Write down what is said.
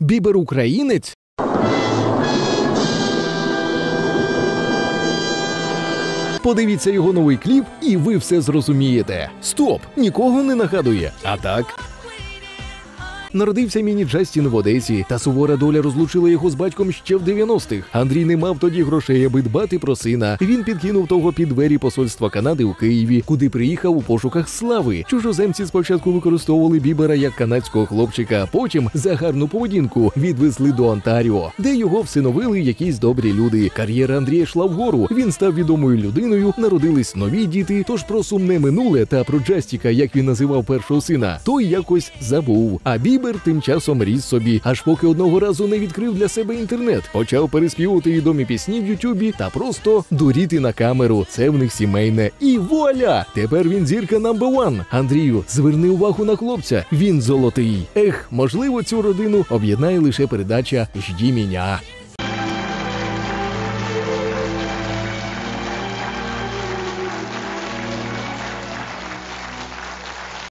Бібер українець? Подивіться його новий кліп, і ви все зрозумієте. Стоп! Нікого не нагадує. А так. Народився міні Джастін в Одесі, та сувора доля розлучила його з батьком ще в 90-х. Андрій не мав тоді грошей, аби дбати про сина. Він підкинув того під двері посольства Канади у Києві, куди приїхав у пошуках слави. Чужоземці спочатку використовували Бібера як канадського хлопчика, потім за гарну поведінку відвезли до Онтаріо, де його всиновили якісь добрі люди. Кар'єра Андрія йшла вгору. Він став відомою людиною, народились нові діти. Тож про сумне минуле та про Джастіка, як він називав першого сина, той якось забув. А Бібер тим часом ріс собі, аж поки одного разу не відкрив для себе інтернет, почав переспівувати відомі пісні в Ютубі та просто дуріти на камеру. Це в них сімейне. І вуаля! Тепер він зірка number one. Андрію, зверни увагу на хлопця. Він золотий. Ех, можливо, цю родину об'єднає лише передача Жді міня.